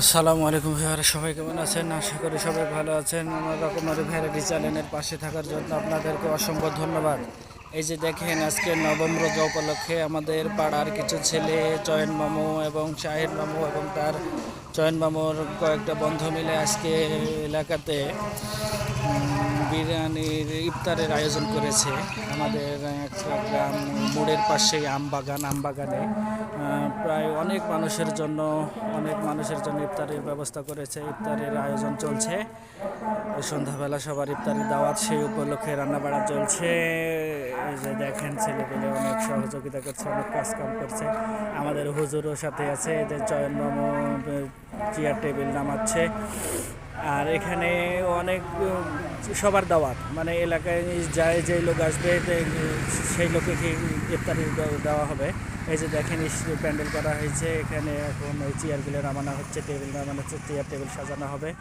আসসালামু আলাইকুম ভাইয়ারা, সবাই কেমন আছেন? আশা করি সবাই ভালো আছেন। আমার রকমের ভ্যারাইটি চ্যানেলের পাশে থাকার জন্য আপনাদেরকে অসংখ্য ধন্যবাদ। এই যে দেখেন, আজকে নবম রোজা উপলক্ষে আমাদের পাড়ার কিছু ছেলে চয়ন মামু এবং শাহির মামু এবং তার চয়ন মামুর কয়েকটা বন্ধু মিলে আজকে এলাকাতে বিরিয়ানির ইফতারের আয়োজন করেছে। আমাদের একটা গ্রাম মোড়ের পাশে আম বাগান আম বাগানে প্রায় অনেক মানুষের জন্য, অনেক মানুষের জন্য ইফতারের ব্যবস্থা করেছে, ইফতারের আয়োজন চলছে। সন্ধ্যাবেলা সবার ইফতারের দাওয়াত সেই উপলক্ষে রান্না বাড়া চলছে। যে দেখেন ছেলেপেলে অনেক সহযোগিতা করছে, অনেক কাজ কাম করছে। আমাদের হুজুরও সাথে আছে, এদের চয়ন মামু চেয়ার, টেবিল নামাচ্ছে। আর এখানে অনেক সবার দাওয়াত। মানে এলাকায় যায় যে লোক আসবে সেই লোকে দেওয়া- দেওয়া হবে? এই যে দেখেন প্যান্ডেল করা হয়েছে। এখানে এখন ওই চেয়ারগুলো নামানো হচ্ছে, টেবিল নামানো হচ্ছে, চেয়ার, টেবিল সাজানো হবে।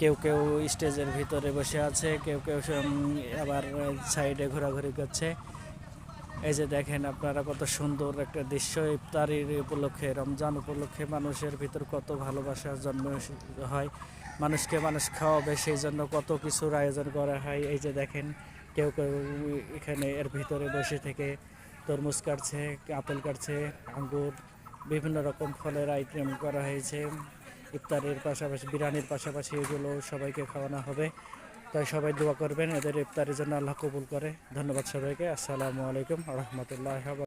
কেউ কেউ স্টেজের ভিতরে বসে আছে, কেউ কেউ আবার সাইডে ঘোরাঘুরি করছে। এই যে দেখেন আপনারা কত সুন্দর একটা দৃশ্য, ইফতারির উপলক্ষে, রমজান উপলক্ষে মানুষের ভিতর কত ভালোবাসা জন্ম হয়। মানুষকে মানুষ খাওয়াবে সেই জন্য কত কিছুর আয়োজন করা হয়। এই যে দেখেন, কেউ কেউ এখানে এর ভিতরে বসে থেকে তরমুজ কাটছে, আপেল কাটছে, আঙ্গুর, বিভিন্ন রকম ফলের আইটেম করা হয়েছে। ইফতারের পাশাপাশি, বিরিয়ানির পাশাপাশি এগুলো সবাইকে খাওয়ানো হবে। তাই সবাই দোয়া করবেন, এদের ইফতারের জন্য আল্লাহ কবুল করে। ধন্যবাদ সবাইকে। আসসালামু আলাইকুম রহমতুল্লাহ